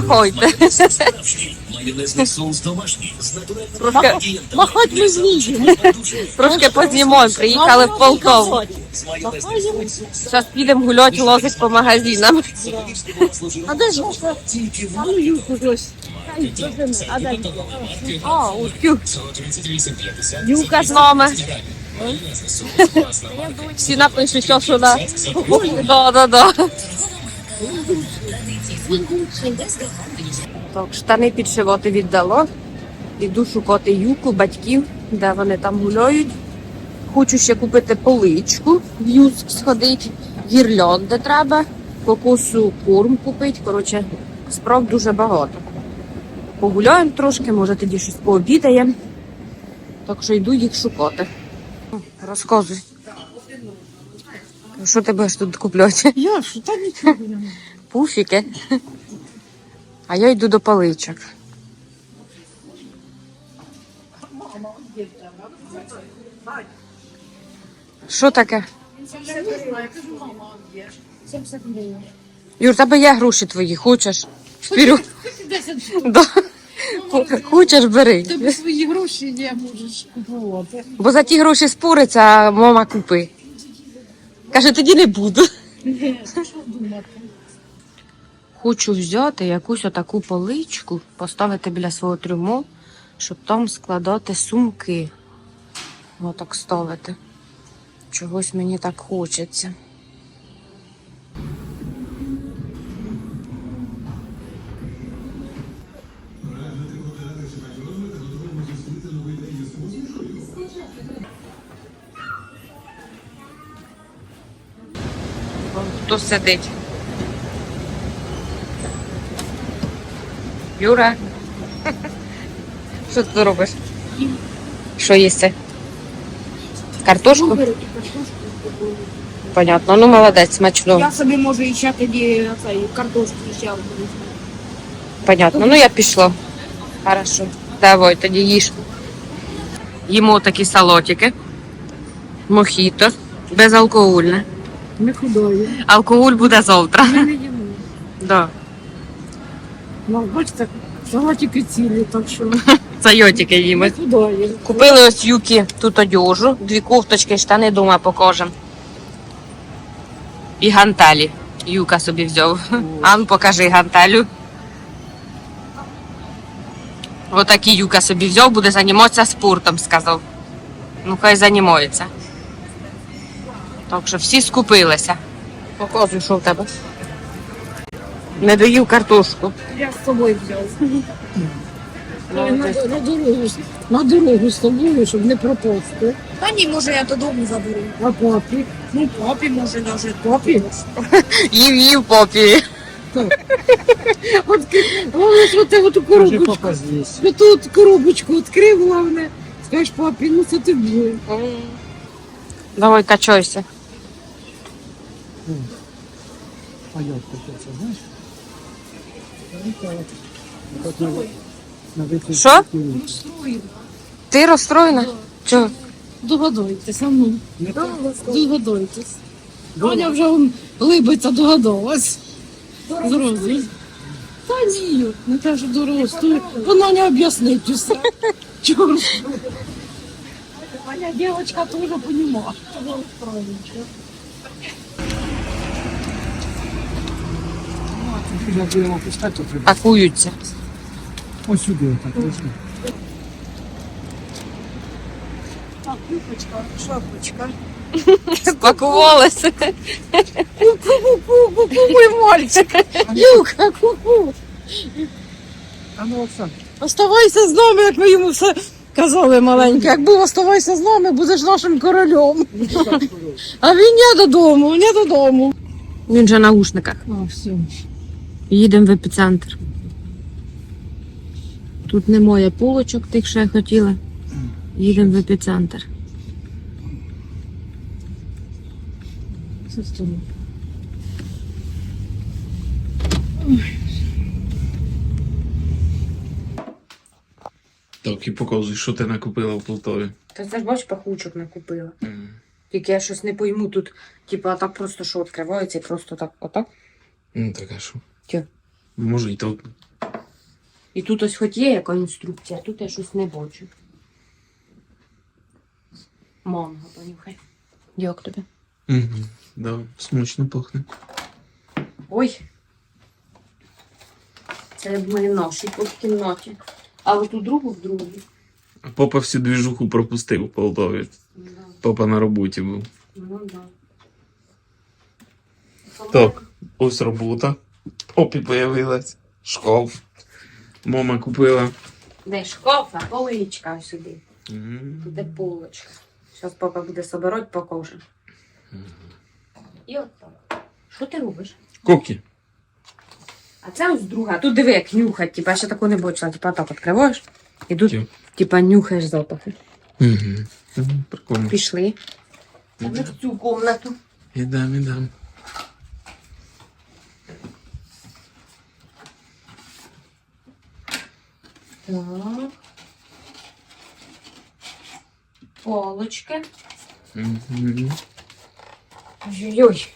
Махойте. Майонезний соус домашній з натуральним. Махать ми зможемо. трошки познімаємо. Приїхали в Полтаву. Зараз підемо гуляти, лозить по магазинам. А де ж ваша? А ну юку хтось. А де? О, утю. 138,50. Юка з нами. Всі напишуть, що да. Да, да, да. Так, штани під животи віддало. Іду шукати юку, батьків, де вони там гуляють. Хочу ще купити поличку в юск сходити, гірлянди треба, кокосу корм купити. Коротше, справ дуже багато. Погуляємо трошки, може тоді щось пообідаємо. Так що йду їх шукати. Розказуй. Що ти будеш тут купляти? Я що, та нічого не. Пуфіки. А я йду до паличок. Що таке? Юр, тебе є гроші твої, хочеш? Вперед. Да. Хочеш, бери. Тебе свої гроші не можеш купувати. Бо за ті гроші спориться, а мама купи. Каже, тоді не буду. Що думати? Хочу взяти якусь отаку поличку, поставити біля свого трюмо, щоб там складати сумки. Отак ставити. Чогось мені так хочеться. Хто сидить? Юра. Що ти робиш? Що їсти? Картошку? Понятно. Ну молодець, смачно. Я собі можу і ще тоді цей картошку ще буду. Понятно. Ну я пішла. Хорошо. Давай, тоді їж. Їмо такі салотики. Мохіто. Безалкогольне. Не худою. Алкоголь буде завтра. Ми не їмо. Да. Ну, бачите, салатики цілі, так що Це йотики їмо. не худою. Купили ось юки тут одежу, дві кофточки, штани дома покажем. І гантелі. Юка собі взяв. Ан, покажи гантелю. Отакі Юка собі взяв, буде займатися спортом, сказав. Ну, хай займається. Так що всі скупилися. Показуй, що в тебе. Не доїв картошку. Я з собою взяв. На, на дорогу, на дорогу з тобою, щоб не пропасти. Та ні, може я додому заберу. А папі? Ну, папі може навіть. Папі? Їв, їв попі. От, головне, що ти оту коробочку. Що тут коробочку відкрив, головне. Скажеш, папі, ну це тобі. Давай, качайся. А як це, знаєш? Що? Ти розстроєна? Чого? Догадуйтесь, а ну. Догадуйтесь. Аня вже он либиться догадалась. Зразу. Та ні, не те, що дорослий. Вона не об'яснить усе. Чого? Аня дівчинка теж понімає. Як будемо пускати, то. Пакуються. Ось сюди, так, трошки. Так, шапочка. Спакувалися. Ку-ку-ку-ку, мой мальчик. Юка, ку-ку. А ну, Оксан, Оставайся з нами, як ми йому все казали маленьке. Як був оставайся з нами, будеш нашим королем. А він не додому, не додому. Він же на наушниках. А, все. Їдемо в епіцентр. Тут немає полочок тих, що я хотіла. Їдемо в епіцентр. Так, і показуй, що ти накупила в Полтаві. Та це ж бач, пахучок накупила. Тільки я щось не пойму тут, типа так просто що відкривається і просто так отак. Ну, так, а що? Тю. Може і тут. І тут ось хоч є яка інструкція, а тут я щось не бачу. Манго, понюхай. Як тобі? Угу. Да, смачно пахне. Ой. Це в нашій тут кімнаті. А от у другу в другій. А Попа всю двіжуху пропустив у Полтові. Папа на роботі був. Ну да. Так, ось робота. Попі появилась. Шкаф. Мама купила. Де шкаф, а поличка ось сюди. М. Тут де полочка. Зараз папа буде собирати, покаже. І от так. Що ти робиш? Кокі. А це ось друга. Тут диви, як нюхать. Типа я ще такого не бачила. Типа так відкриваєш. І тут, Ті. типа, нюхаєш запахи. Угу. Прикольно. Пішли. Ми в цю кімнату. Ідем, ідем. Так. Полочки. Угу. Ой-ой.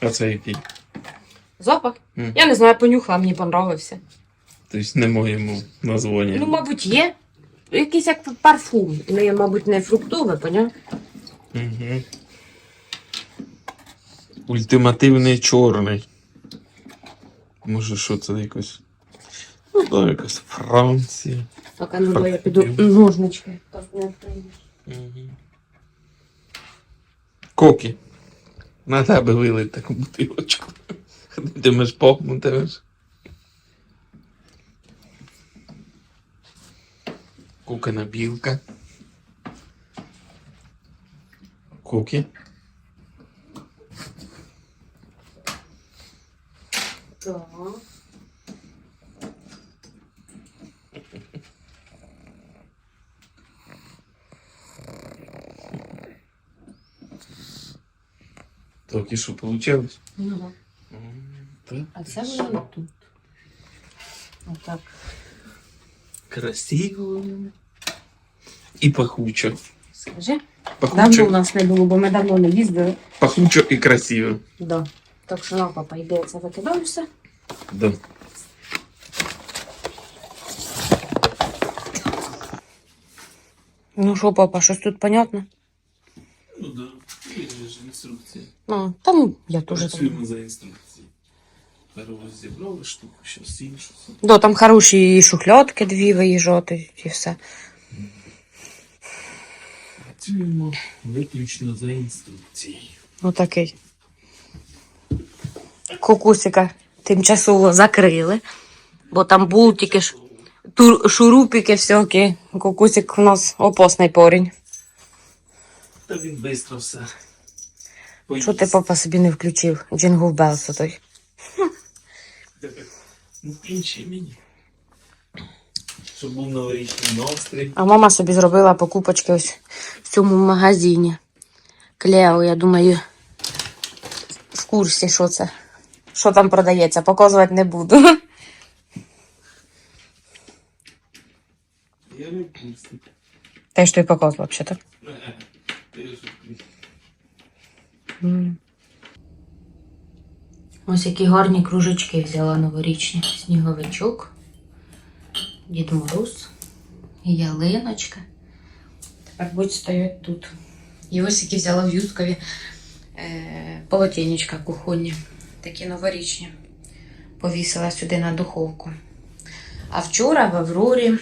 А це який? Запах? Мгм. Я не знаю, понюхала, мені понравився. Тобто не моєму названню. Ну, мабуть, є. Якийсь як парфум. Не, мабуть, не фруктове, поняв? Угу. Ультимативний чорний. Може, що це якось. Ну, да, якась Франція. Так, а ну давай я піду ножнички. Так, не. Угу. Кокі. На тебе вилить таку бутилочку. Ходитимеш похмутимеш. Кукина білка. Куки. Так. Так, і що вийшло? Ну, да. Так. А це воно тут. Отак. Красиво. І пахучо. Скажи. Давно у нас не було, бо ми давно не їздили. пахучо і красиво. Да. Так що на папа йде, це викидаєшся. Да. Ну що, папа, щось тут понятно? Ну да. ж інструкція. Ну, там я теж так. Працюємо за інструкцією. Розібрали штуку, щось інше. Да, там хороші шухлядки дві виїжджати і все. Працюємо виключно за інструкцією. Отакий. Кокусика тимчасово закрили, бо там тур, шурупики всякі. Кокусик у нас опасний порінь. Та він швидко все. Що ти, папа, собі не включив? Джингл Белс той. Ну, включи мені. Щоб був новорічний настрій. А мама собі зробила покупочки ось в цьому магазині. Клео, я думаю, в курсі, що це. Що там продається, показувати не буду. Я не пустий. Те, що й показував, взагалі. Ж Ось які гарні кружечки взяла новорічні. Сніговичок, Дід Мороз, ялиночка. Тепер будуть стоять тут. І ось які взяла в Юскові е, полотенечка кухонні. Такі новорічні. Повісила сюди на духовку. А вчора в Аврорі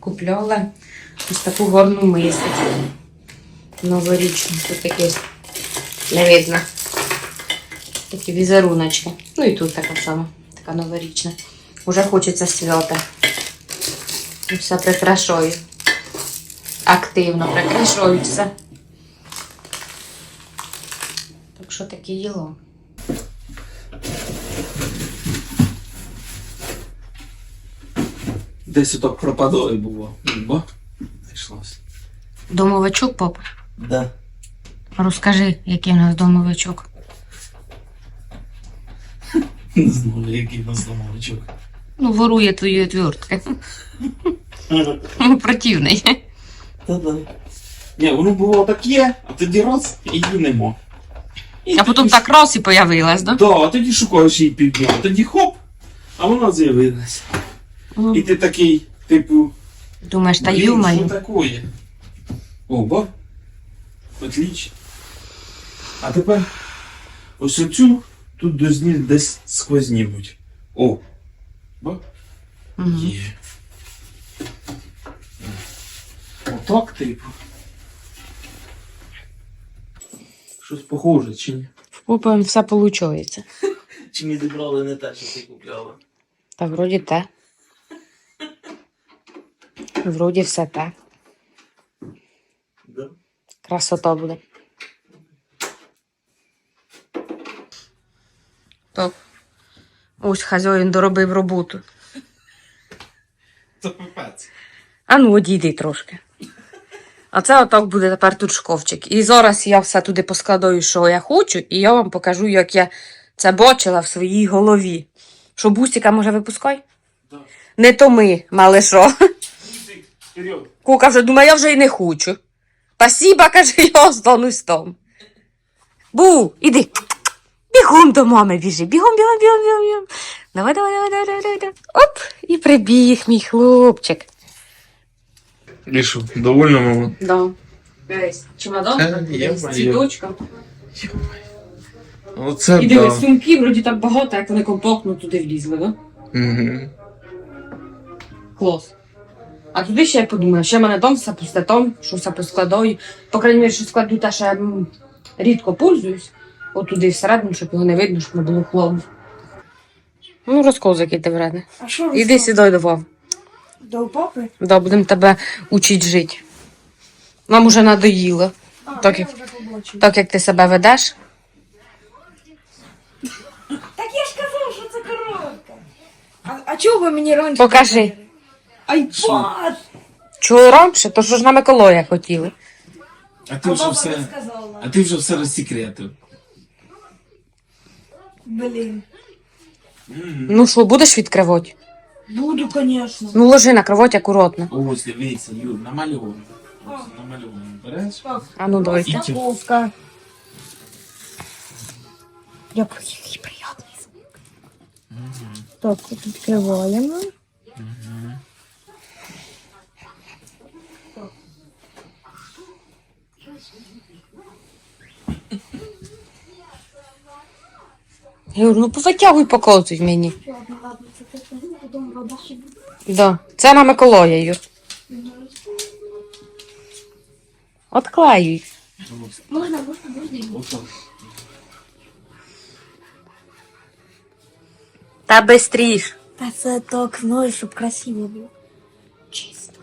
купляла ось таку гарну мисочку. Новорічну. Тут такі не видно. Такі візеруночки. Ну і тут така сама, така новорічна. Уже хочеться свята. І все прикрашаю. Активно прикрашаю все. Так що таке діло. Десь отак пропадає було. Бо знайшлося. Домовичок, пап. Да. Розкажи, який у нас домовичок. Не знаю, який у нас замовчок. Ну, ворує твої отвертки. Противний. Та-да. Ні, воно було таке, а тоді раз і її нема. І А потім так раз і появилась, да? Да, а тоді шукаєш її півдня, а тоді хоп, а вона з'явилась. І ти такий, типу, Думаєш, та блін, що юмаю. такое? О. Отлично. А тепер ось оцю тут дозні десь сквозні будь. О. Ба. Мгм. Є. Отак, типу. Щось похоже, чи ні? Купуємо все виходить. Чи ми зібрали не те, що ти купляла? Та вроді те. Вроді все те. Да? Красота буде. Ось хазяїн доробив роботу. Це пипець. А ну, одійди трошки. А це отак буде тепер тут шковчик. І зараз я все туди поскладаю, що я хочу, і я вам покажу, як я це бачила в своїй голові. Що бусика може випускай? Да. Не то ми, мали що. Кука вже думає, я вже й не хочу. Спасіба, каже, я останусь там. Бу, іди. Бігом до мами біжи. Бігом, бігом, бігом, бігом, бігом. Давай, давай, давай, давай, давай, давай. Оп, і прибіг мій хлопчик. І що, довольна мама? Да. Чемодан Е, з є, цвіточком. Оце І дивись, сумки вроді так багато, як вони компактно туди влізли, да? Угу. Клас. А туди ще я подумала, ще в мене дом все пусте там, що все поскладаю. По крайній мірі, що складу те, що я м, рідко пользуюсь. От туди всередину, щоб його не видно, щоб не було хлам. Ну, розкоз, який ти вредний. А що Іди сідай до вов. До папи? Да, будемо тебе учить жити. Нам уже надоїло. А, Так я як- вже побачив. Так як ти себе ведеш. Так я ж казав, що це коробка. А, а чого ви мені раніше? Покажи. не говорили? Айпад! Чого раніше? То що ж на Миколая хотіли. А А ти вже баба все. не сказала. А ти вже все розсекретив. Блін. Ну що, будеш відкривати? Буду, звісно. Ну ложи на кровать акуратно. Ось, дивіться, Юр, намальовано. Ось, намальовано. Береш? А ну давай. Упаковка. Який приємний звук. Так, от відкриваємо. Я говорю, ну повитягуй показуй мені. Ладно, ладно, це те, потім вода ще буде. Да. Це на Миколая, Юр. Отклеюй. Можна, можна, можна. Отак. Та бистріш. Та це так, ну, щоб красиво було. Чисто.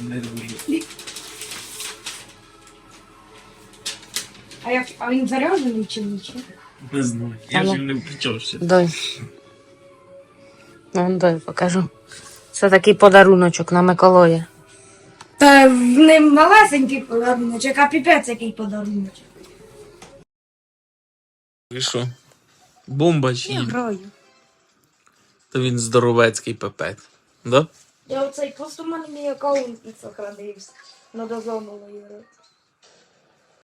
Ну, Нервує. А, як, а він заряджений чи нічого? Не знаю. Я ж не включався. Дай. Ну, дай покажу. Це такий подаруночок на Миколая. Та не малесенький подаруночок, а піпець який подаруночок. І що? Бомба чи ні? граю. То він здоровецький пепет. Да? Я оцей просто в мене мій аккаунт не сохранився. Надо заново його.